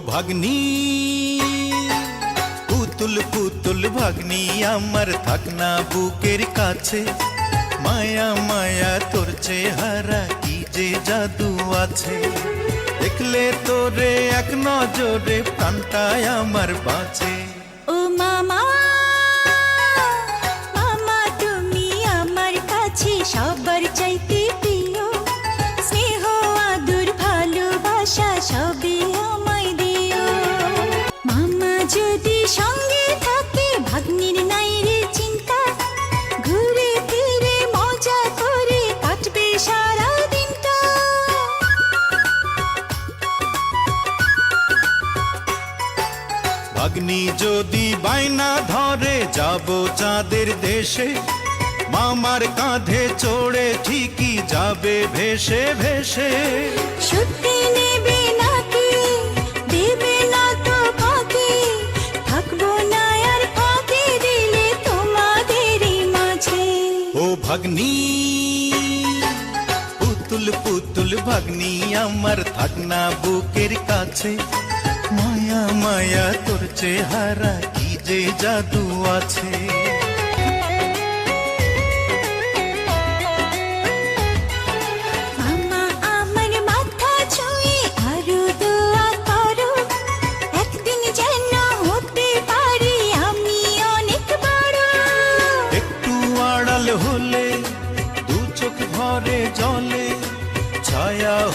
ভাগ্নি। পুতুল পুতুল ভাগ্নি, আমার থাক বুকের কাছে। মায়া মায়া তোর চেহারা কি যে জাদু আছে। দেখলে তোরে এক নজরে প্রাণটায় আমার বাঁচে। ও মামা। সারা দিনটা ভাগ্নি যদি বাইনা ধরে যাব চাঁদের দেশে। মামার কাঁধে চড়ে ঠিকই যাবে ভেসে ভেসে। সত্যি নেবে নাকি দেবে না তো ফাঁকি। থাকব না আর ফাঁকি দিলে তোমাদেরই মাঝে। ও ভাগ্নি। পুতুল পুতুল ভাগ্নি আমার থাক না বুকের কাছে। মায়া মায়া তোর চেহারা কি যে জাদু আছে। হলে দু চোখ ভরে জলে।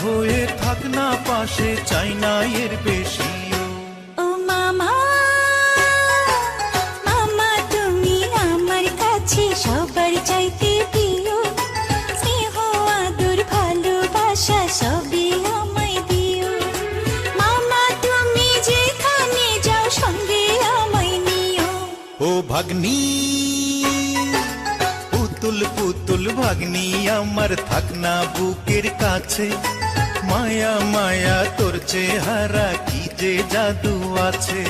হয়ে থাক না পাশে চাই না এর বেশিও। ও মামা মামা তুমি আমার কাছে সবার চাইতে প্রিয়। স্নেহ আদর ভালোবাসা সবই আমায় দিও। মামা তুমি যেখানে যাও সঙ্গে আমায় নিও। ও ভাগ্নি পুতুল পুতুল ভাগ্নি আমার থাক না বুকের কাছে। মায়া মায়া তোর চেহারা কি যে জাদু আছে?